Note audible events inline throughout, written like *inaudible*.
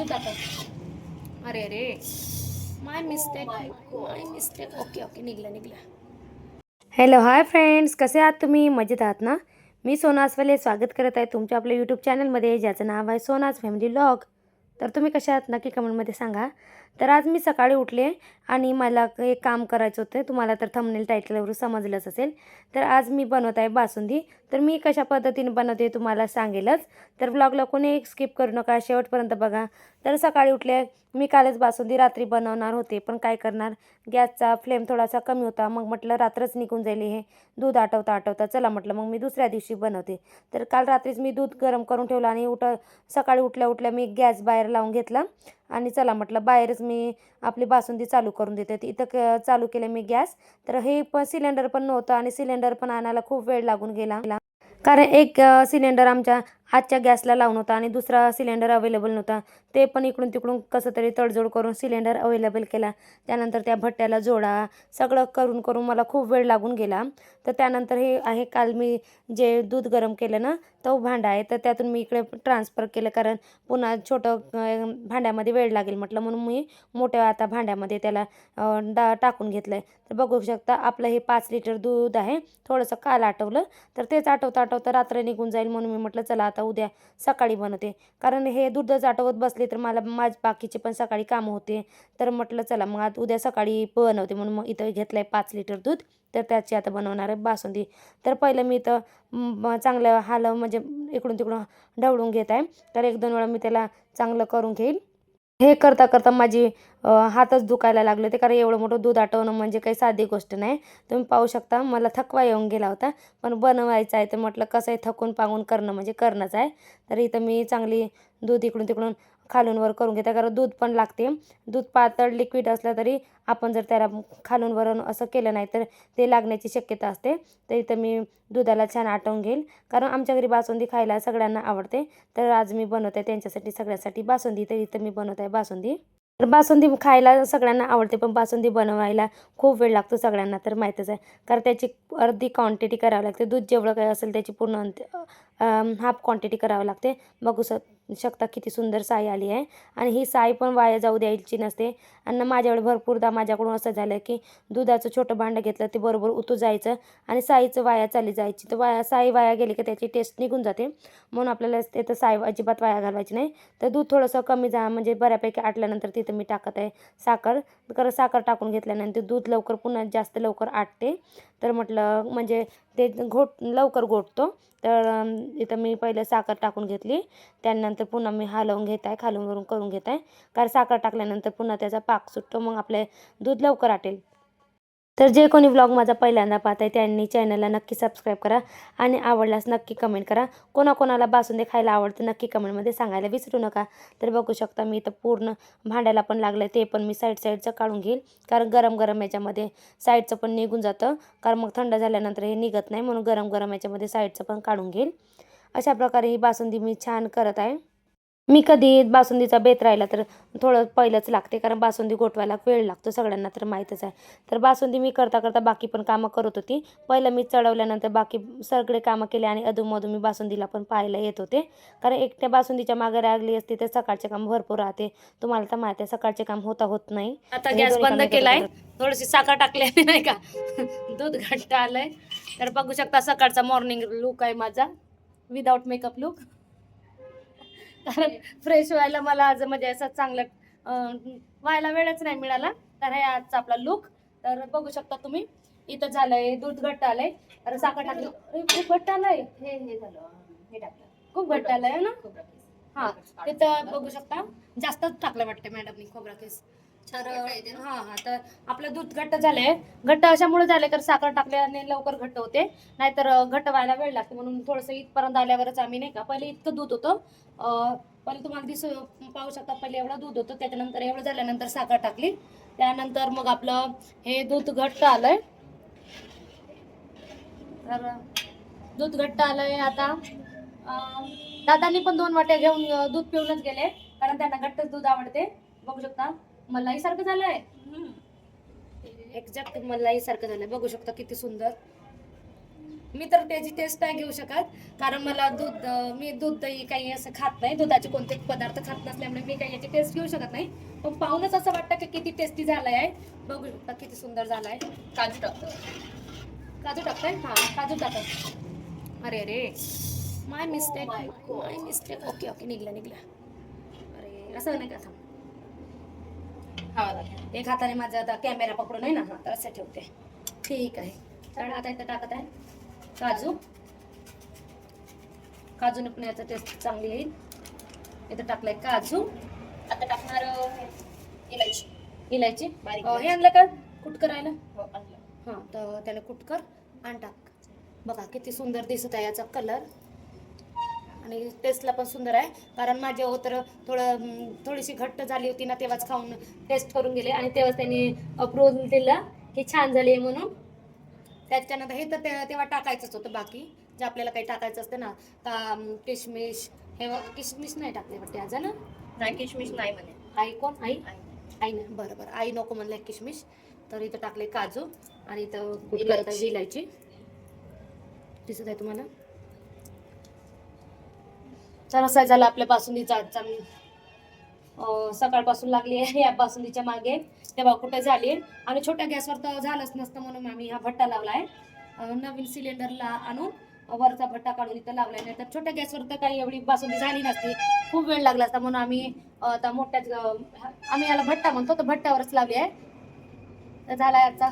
टाकत अरे अरे. My mistake my mistake okay okay निघलं निघलं. हॅलो हाय फ्रेंड्स कसे आहात तुम्ही? मजेत आहात ना? मी सोनासवाले स्वागत करत आहे तुमच्या आपल्या यूट्यूब चॅनलमध्ये ज्याचं नाव आहे सोनाज फॅमिली लॉग तर तुम्ही कशा आहात नक्की कमेंटमध्ये सांगा. तर आज मी सकाळी उठले आणि मला एक काम करायचं होतं. तुम्हाला तर थंबनेल टायटलवरून समजलंच असेल. तर आज मी बनवत आहे बासुंदी. तर मी कशा पद्धतीने बनवते तुम्हाला सांगेलच. तर ब्लॉगला कोणी स्किप करू नका. शेवटपर्यंत बघा. तर सकाळी उठले. मी कालच बासुंदी रात्री बनवणार होते पण काय करणार? गॅसचा फ्लेम थोडासा कमी होता. मग म्हटलं रात्रच निघून जाईल हे. दूध आटवता आटवता चला म्हटलं मग मी दुसऱ्या दिवशी बनवते. तर काल रात्रीच मी दूध गरम करून ठेवलं आणि उठ सकाळी उठल्या उठल्या मी गॅस बाहेर लावून घेतला. आणि चला म्हटलं बाहेरच मी आपली बासुंदी चालू करून देते. इथं क चालू केलं मी गॅस. तर हे पण सिलेंडर पण नव्हतं आणि सिलेंडर पण आणायला खूप वेळ लागून गेला. कारण एक सिलेंडर आमच्या हातच्या गॅसला लावून होता आणि दुसरा सिलेंडर अवेलेबल नव्हता. ते पण इकडून तिकडून कसं तरी तडजोड करून सिलेंडर अवेलेबल केला. त्यानंतर त्या भट्ट्याला जोडा सगळं करून करून मला खूप वेळ लागून गेला. तर त्यानंतर हे आहे काल मी जे दूध गरम केलं ना तो भांडा आहे. तर त्यातून मी इकडे ट्रान्सफर केलं कारण पुन्हा छोटं भांड्यामध्ये वेळ लागेल म्हटलं. म्हणून मी मोठ्या आता भांड्यामध्ये त्याला डा टाकून घेतलं आहे तर बघू शकता आपलं हे पाच लिटर दूध आहे थोडंसं काल आटवलं तर तेच आठवता आठवता रात्र निघून जाईल म्हणून मी म्हटलं चला आता उद्या सकाळी बनवते. कारण हे दूध आठवत बसले तर मला माझ बाकीचे पण सकाळी कामं होते. तर म्हटलं चला मग आता उद्या सकाळी बनवते. म्हणून मग इथं घेतलं आहे पाच लिटर दूध. तर त्याची आता बनवणार आहे बासुंदी. तर पहिलं मी इथं चांगलं हालं म्हणजे इकडून तिकडून ढवळून घेत आहे. तर एक दोन वेळा मी त्याला चांगलं करून घेईल. हे करता करता माझी हातच दुखायला लागले होते. कारण एवढं मोठं दूध आटवणं म्हणजे काही साधी गोष्ट नाही. तुम्ही पाहू शकता मला थकवा येऊन गेला होता. पण बनवायचं आहे तर म्हटलं कसं आहे थकून पांगून करणं म्हणजे करणंच आहे. तर इथं मी चांगली दूध इकडून तिकडून खालून वर करून घेता. कारण दूध पण लागते. दूध पातळ लिक्विड असलं तरी आपण जर त्याला खालून वरून असं केलं नाही तर ते लागण्याची शक्यता असते. तर इथं मी दुधाला छान आटवून घेईल कारण आमच्या घरी बासुंदी खायला सगळ्यांना आवडते. तर आज मी बनवते त्यांच्यासाठी सगळ्यासाठी बासुंदी. तर इथं मी बनवत आहे बासुंदी. तर बासुंदी खायला सगळ्यांना आवडते पण बासुंदी बनवायला खूप वेळ लागतो सगळ्यांना तर माहीतच आहे. कारण त्याची अर्धी क्वांटिटी करावी लागते. दूध जेवढं काही असेल त्याची पूर्ण हाफ क्वांटिटी करावं लागते. बघू स शकता किती सुंदर साई आली आहे. आणि ही साई पण वाया जाऊ द्यायची नसते. आणि माझ्याकडे भरपूरदा माझ्याकडून असं झालं की दुधाचं छोटं भांडं घेतलं ते बरोबर उतू जायचं आणि साईचं वाया चाली जायची. तर वाया साई वाया गेली की त्याची टेस्ट निघून जाते. म्हणून आपल्याला तिथं साई अजिबात वाया घालवायची नाही. तर दूध थोडंसं कमी जा म्हणजे बऱ्यापैकी आटल्यानंतर तिथं मी टाकत आहे साखर. कारण साखर टाकून घेतल्यानंतर दूध लवकर पुन्हा जास्त लवकर आटते. तर म्हटलं म्हणजे ते घोट लवकर घोटतो. तर इथं मी पहिले साखर टाकून घेतली. त्यानंतर पुन्हा मी हलवून घेत आहे खालून वरून करून घेत आहे कारण साखर टाकल्यानंतर पुन्हा त्याचा पाक सुटतो मग आपले दूध लवकर आटेल. तर जे कोणी ब्लॉग माझा पहिल्यांदा पाहत आहे त्यांनी चॅनलला नक्की सबस्क्राईब करा आणि आवडल्यास नक्की कमेंट करा. कोणाकोणाला बासुंदी खायला आवडतं नक्की कमेंटमध्ये सांगायला विसरू नका. तर बघू शकता मी इथं पूर्ण भांड्याला पण लागलं ते पण मी साईड साईडचं काढून घेईल कारण गरम गरम याच्यामध्ये साईडचं पण निघून जातं. कारण मग थंड झाल्यानंतर हे निघत नाही म्हणून गरम गरम याच्यामध्ये साईडचं पण काढून घेईल अशा प्रकारे ही बासुंदी मी छान करत आहे. मी कधी बासुंदीचा बेत राहिला तर थोडं पहिलंच लागते कारण बासुंदी गोठवायला वेळ लागतो सगळ्यांना तर माहीतच आहे. तर बासुंदी मी करता करता बाकी पण कामं करत होती. पहिलं मी चढवल्यानंतर बाकी सगळे कामं केले आणि अधूनमधून मी बासुंदीला पण पाहायला येत होते. कारण एकट्या बासुंदीच्या मागे लागली असती तर सकाळचे काम भरपूर राहते. तुम्हाला तर माहिती आहे सकाळचे काम होता होत नाही. आता गॅस बंद केलाय. थोडीशी साखर टाकली नाही का? *laughs* दूध घट्ट आलंय. तर बघू शकता सकाळचा मॉर्निंग लुक आहे माझा. विदाऊट मेकअप लुक कारण फ्रेश व्हायला मला आज म्हणजे असं चांगलं व्हायला वेळच नाही मिळाला. तर हे आजचा आपला लुक तर बघू शकता तुम्ही इथं झालंय दूध घट्ट आलंय. साखर टाकली. घट्ट आलंय. हे हे झालं. हे टाकलं. खूप घट्ट आलंय ना. हा तिथं बघू शकता. जास्तच टाकलं वाटतं मॅडमनी खोबरा केस. तर? हा हा तर आपलं दूध घट्ट झालंय. घट्ट अशामुळे झालंय तर साखर टाकल्याने लवकर घट्ट होते. नाहीतर घट्ट व्हायला वेळ लागते. म्हणून थोडंसं इथपर्यंत आल्यावरच आम्ही नाही का पहिले इतकं दूध होतं. अं, पहिले तुम्हाला दिसू पाहू शकता पहिले एवढं दूध होतं. त्याच्यानंतर एवढं झाल्यानंतर साखर टाकली. त्यानंतर मग आपलं हे दूध घट्ट आलंय. तर दूध घट्ट आलंय आता. दादांनी पण दोन वाट्या घेऊन दूध पिऊनच गेले. कारण त्यांना घट्टच दूध आवडते. बघू शकता. मलाई सारखं झालंय? एक्झॅक्ट मलाई सारखं झालंय. बघू शकता किती सुंदर. मी तर त्याची टेस्ट नाही घेऊ शकत कारण मला दूध मी दूध दही काही असं खात नाही. दुधाचे कोणते पदार्थ खात नसल्यामुळे मी काही याची टेस्ट घेऊ शकत नाही. पण पाहूनच असं वाटतं की किती टेस्टी झालाय. आहे बघू शकता किती सुंदर झालाय. काजू टाकतो काजू टाकताय? हा काजू टाकत अरे अरे. My mistake my mistake okay okay निघलं निघलं. अरे असं नाही का लागेल एक हाताने माझा आता कॅमेरा पकडून आहे ना हा तर असं ठेवते. ठीक आहे. तर आता इथं टाकत आहे. काजू. काजूने पण याचा टेस्ट चांगली येईल. इथं टाकलंय काजू. आता टाकणार इलायची. इलायची. बारीक हे आणलं का? कुट करायला हो हां तर त्याला कुट कर आणि टाक. बघा किती सुंदर दिसत आहे याचा कलर आणि टेस्टला पण सुंदर आहे. कारण माझे हो तर थोडं थोडीशी घट्ट झाली होती ना तेव्हाच खाऊन टेस्ट करून गेले. आणि तेव्हाच त्यांनी अप्रुव्हल दिला की छान झाली आहे म्हणून. त्याच्यानंतर हे तर ते- तेव्हा टाकायचंच होतं बाकी. जे आपल्याला काही टाकायचं असतं ना का किशमिश हे किशमिश नाही टाकले वाटते आज ना? नाही किशमिश नाही म्हणे. आई कोण? आई? आई. आई ना. बरं बरं. आई नको म्हणलं किशमिश. तर इथं टाकले काजू आणि इथं इलायची. दिसत आहे तुम्हाला? तर असा झाला आपल्या बासुंदीचा आजचा मी सकाळपासून लागली आहे या बासुंदीच्या मागे. तेव्हा कुठे झाली? आणि छोट्या गॅसवर तर झालंच नसतं म्हणून आम्ही हा भट्टा लावला आहे नवीन सिलेंडरला आणून वरचा भट्टा काढून इथं लावलाय. नाही तर छोट्या गॅसवर तर काही एवढी बासुंदी झाली नसती. खूप वेळ लागला असता म्हणून आम्ही आता मोठ्याच आम्ही याला भट्टा म्हणतो तर भट्ट्यावरच लावली आहे. तर झाला याचा.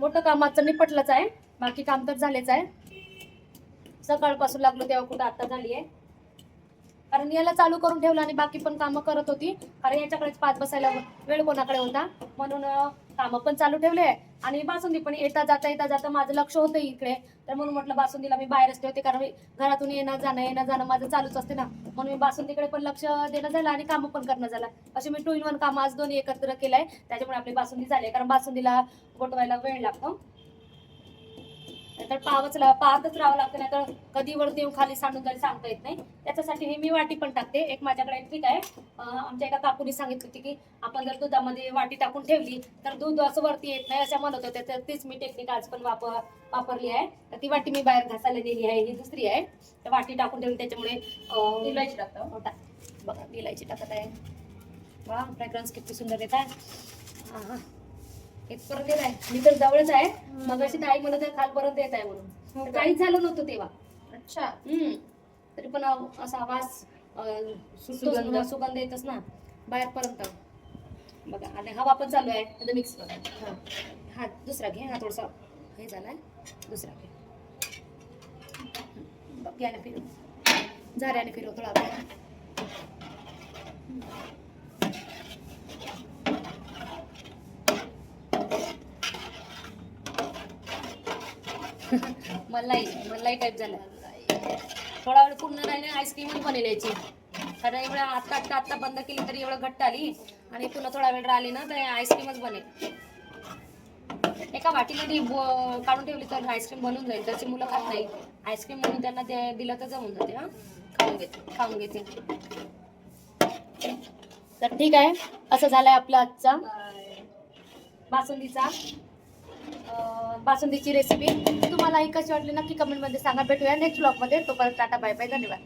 मोठं कामाचं निपटलंच आहे. बाकी काम तर झालेच आहे. सकाळपासून लागलो तेव्हा कुठं आता झाली आहे. कारण याला चालू करून ठेवलं आणि बाकी पण कामं करत होती. कारण याच्याकडेच पाच बसायला वेळ कोणाकडे होता? म्हणून कामं पण चालू ठेवले. आणि बासुंदी पण येता जाता येता जाता माझं लक्ष होतं इकडे. तर म्हणून म्हटलं बासुंदीला मी बाहेरच ठेवते कारण मी घरातून येणं जाणं येणं जाणं माझं चालूच असते ना. म्हणून मी बासुंदीकडे पण लक्ष देणं झालं आणि कामं पण करणं झालं. असे मी टू इन वन कामं आज दोन्ही एकत्र केलंय. त्याच्यामुळे आपली बासुंदी झाली कारण बासुंदीला गोठवायला वेळ लागतो. तर पावच पाहतच राहावं लागतं नाही तर कधी वरती येऊन खाली सांडून जाईल सांगता येत नाही. त्याच्यासाठी हे मी वाटी पण टाकते. एक माझ्याकडे एक ट्रिक आहे आमच्या एका काकूनी सांगितली होती की आपण जर दुधामध्ये वाटी टाकून ठेवली तर दूध असं वरती येत नाही असं म्हणत होते. तर तीच मी टेक्निक आज पण वापर वापरली आहे. तर ती वाटी मी बाहेर घासायला दिली आहे. ही दुसरी आहे. तर वाटी टाकून ठेवली त्याच्यामुळे इलायची टाकतो? टाक बघा इलायची टाकत आहे. वा फ्रॅग्रन्स किती सुंदर येत आहे. हा हा इथपर्यंत येत आहे. मी तर जवळच आहे. मग अशी ताई म्हणत आहे खालपर्यंत येत आहे हो म्हणून तर का? काहीच झालं नव्हतं तेव्हा. अच्छा. हम्म. तरी पण असा आवाज अं, सुगंध. ना, सुगंध येतच ना बाहेरपर्यंत. बघा आणि हवा पण चालू आहे. आता मिक्स करा. हा. हा दुसरा घे. हा थोडासा हे झालाय. दुसरा घे. बघ, याने फिरव. झाऱ्याने फिरव थोडा वेळ. मलाई मलाई टाईप झाला. थोडा वेळ पूर्ण राहिने आईस्क्रीमच बनेल याची कारण एवढं आत्ता आत्ता आत्ता बंद केली तरी एवढं घट्ट आली आणि पुन्हा थोडा वेळ राहिली ना तर आईस्क्रीमच बनेल. एका वाटीमध्ये काढून ठेवली तर आईस्क्रीम बनून जाईल. त्याची मुलं खात नाही. आईस्क्रीम म्हणून त्यांना ते दिलं तर जमून जाते हा. खाऊन घेते खाऊन घेते. तर ठीक आहे. असं झालंय आपला आजचा बासुंदीचा. बासुंदीची रेसिपी तुम्हाला ही कशी वाटली नक्की कमेंटमध्ये सांगा. भेटूया नेक्स्ट ब्लॉगमध्ये तोपर्यंत टाटा बाय बाय धन्यवाद.